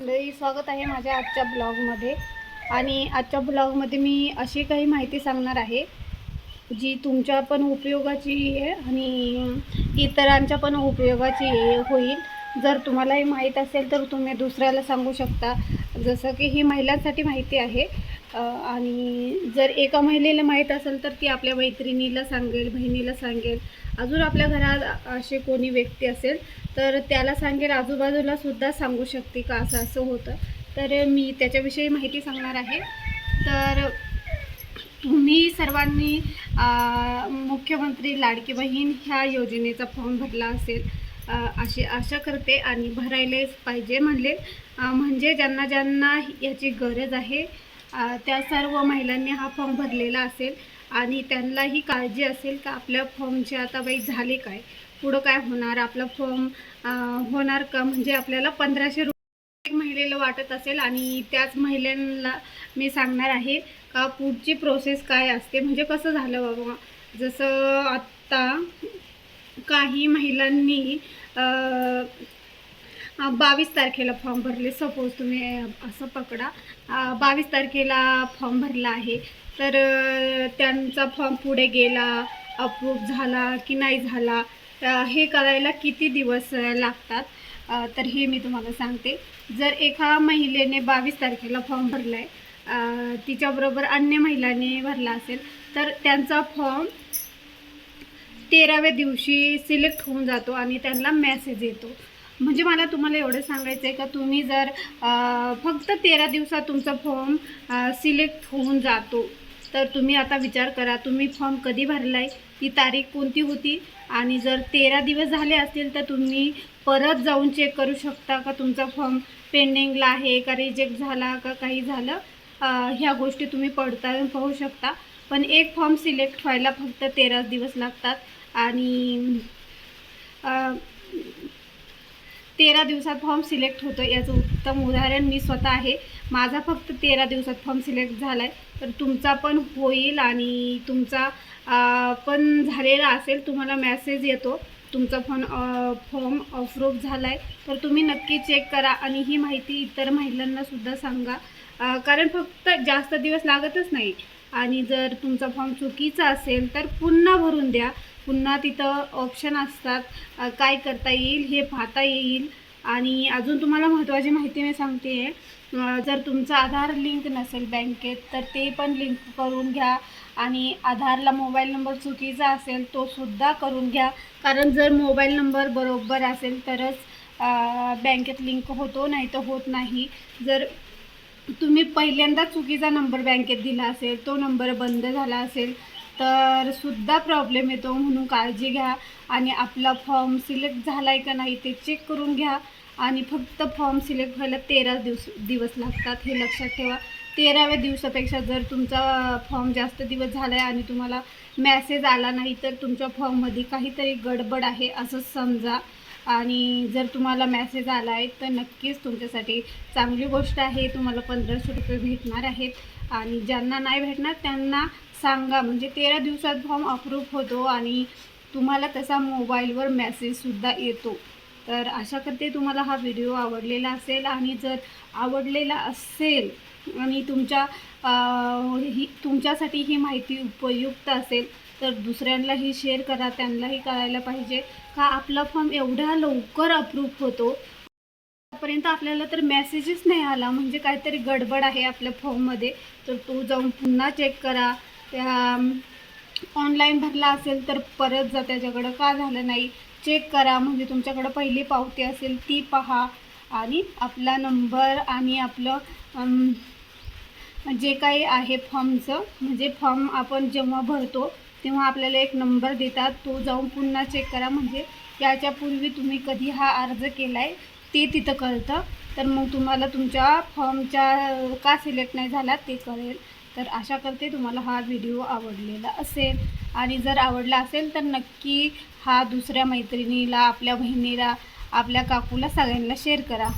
मंडळी स्वागत आहे माझ्या आजच्या ब्लॉगमध्ये. आणि आजच्या ब्लॉगमध्ये मी अशी काही माहिती सांगणार आहे जी तुमच्या पण उपयोगाची आहे आणि इतरांच्या पण उपयोगाची होईल. जर तुम्हालाही माहीत असेल तर तुम्ही दुसऱ्याला सांगू शकता. जसं की ही महिलांसाठी माहिती आहे आणि जर एका महिलेला माहीत असेल तर ती आपल्या मैत्रिणीला सांगेल बहिणीला सांगेल. अजून आपल्या घरात असे कोणी व्यक्ती असेल तर त्याला सांगेल आजूबाजूला सुद्धा सांगू शकते का असं असं होतं. तर मी त्याच्याविषयी माहिती सांगणार आहे. तर तुम्ही सर्वांनी मुख्यमंत्री लाडकी बहीण ह्या योजनेचा फॉर्म भरला असेल. अशी आशा करते आणि भरायलाच पाहिजे म्हणले. म्हणजे ज्यांना ज्यांना याची गरज आहे त्या सर्व महिलांनी हा फॉर्म भरलेला असेल आणि त्यांनाही काळजी असेल का आपल्या फॉर्मचे आता बाई झाले काय? पुढं काय होणार? आपला फॉर्म होणार का? म्हणजे आपल्याला पंधराशे रुपये महिलेला वाटत असेल आणि त्याच महिलांना मी सांगणार आहे का पुढची प्रोसेस काय असते? म्हणजे कसं झालं बाबा? जसं आत्ता काही महिलांनी बावीस तारखेला फॉर्म भरले. सपोज तुम्ही असं पकडा. बावीस तारखेला फॉर्म भरला आहे. तर त्यांचा फॉर्म पुढे गेला अप्रूव्ह झाला की नाही झाला हे करायला किती दिवस लागतात? तर हे मी तुम्हाला सांगते. जर एका महिलेने बावीस तारखेला फॉर्म भरला आहे तिच्याबरोबर अन्य महिलांनी भरला असेल तर त्यांचा फॉर्म तेराव्या दिवशी सिलेक्ट होऊन जातो आणि त्यांना मेसेज येतो. म्हणजे मला तुम्हाला एवढं सांगायचं आहे का तुम्ही जर फक्त तेरा दिवसात तुमचा फॉर्म सिलेक्ट होऊन जातो तर तुम्ही आता विचार करा तुम्ही फॉर्म कधी भरला आहे ती तारीख कोणती होती? आणि जर तेरा दिवस झाले असतील तर तुम्ही परत जाऊन चेक करू शकता का तुमचा फॉर्म पेंडिंगला आहे का रिजेक्ट झाला का काही झालं? ह्या गोष्टी तुम्ही पडताळून पाहू शकता. पण एक फॉर्म सिलेक्ट व्हायला फक्त तेरा दिवस लागतात. आणि तेरा दिवसात फॉर्म सिलेक्ट होतो. याचं उत्तम उदाहरण मी स्वतः आहे. माझा फक्त तेरा दिवसात फॉर्म सिलेक्ट झाला आहे तर तुमचा पण होईल आणि तुमचा पण झालेला असेल तुम्हाला मेसेज येतो. तुमचा फोन फॉर्म अप्रूव्ह झाला आहे तर तुम्ही नक्की चेक करा आणि ही माहिती इतर महिलांनासुद्धा सांगा. कारण फक्त जास्त दिवस लागतच नाही. आणि जर तुमचा फॉर्म चुकीचा असेल तर पुन्हा भरून द्या. पुन्हा तिथं ऑप्शन असतात काय करता येईल हे पाहता येईल. आणि अजून तुम्हाला महत्त्वाची माहिती मी सांगते आहे जर तुमचा आधार लिंक नसेल बँकेत तर ते पण लिंक करून घ्या. आणि आधारला मोबाईल नंबर चुकीचा असेल तो सुद्धा करून घ्या. कारण जर मोबाईल नंबर बरोबर असेल तरच बँकेत लिंक होतो नाही तर होत नाही. जर तुम्ही पहिल्यांदा चुकीचा नंबर बँकेत दिला असेल तो नंबर बंद झाला असेल तर सुद्धा प्रॉब्लेम येतो. म्हणून काळजी घ्या आणि आपला फॉर्म सिलेक्ट झाला आहे का नाही ते चेक करून घ्या. आणि फक्त फॉर्म सिलेक्ट व्हायला तेरा दिवस दिवस लागतात. हे लक्षात ठेवा. तेराव्या दिवसापेक्षा जर तुमचा फॉर्म जास्त दिवस झाला आहे आणि तुम्हाला मॅसेज आला नाही तर तुमच्या फॉर्ममध्ये काहीतरी गडबड आहे असं समजा. आणि जर तुम्हाला मॅसेज आला आहे तर नक्कीच तुमच्यासाठी चांगली गोष्ट आहे. तुम्हाला पंधराशे रुपये भेटणार आहेत. आणि ज्यांना नाही भेटणार त्यांना सांगा. म्हणजे तेरा दिवसात फॉर्म अप्रूव्ह होतो आणि तुम्हाला तसा मोबाईलवर मेसेजसुद्धा येतो. तर आशा करते तुम्हाला हा व्हिडिओ आवडलेला असेल आणि जर आवडलेला असेल आणि तुमच्या ही तुमच्यासाठी ही माहिती उपयुक्त असेल तर दुसऱ्यांनाही शेअर करा त्यांनाही कळायला पाहिजे. का आपला फॉर्म एवढा लवकर अप्रूव्ह होतो? पर्यंत आपल्याला तर मेसेजच नाही आला. म्हणजे काहीतरी गडबड आहे आपल्या फॉर्ममध्ये तर तो जाऊन पुन्हा चेक करा. त्या ऑनलाईन भरला असेल तर परत जा त्याच्याकडं. का झालं नाही? चेक करा. म्हणजे तुमच्याकडं पहिली पावती असेल ती पहा. आणि आपला नंबर आणि आपलं जे काही आहे फॉर्मचं म्हणजे फॉर्म आपण जेव्हा भरतो तेव्हा आपल्याला एक नंबर देतात. तो जाऊन पुन्हा चेक करा. म्हणजे याच्यापूर्वी तुम्ही कधी हा अर्ज केला आहे ते तिथं कळतं. तर मग तुम्हाला तुमच्या फॉर्मच्या का सिलेक्ट नाही झाला ते कळेल. तर आशा करते तुम्हाला हा व्हिडिओ आवडलेला असेल. आणि जर आवडला असेल तर नक्की हा दुसऱ्या मैत्रिणीला आपल्या बहिणीला आपल्या काकूला सगळ्यांना शेअर करा.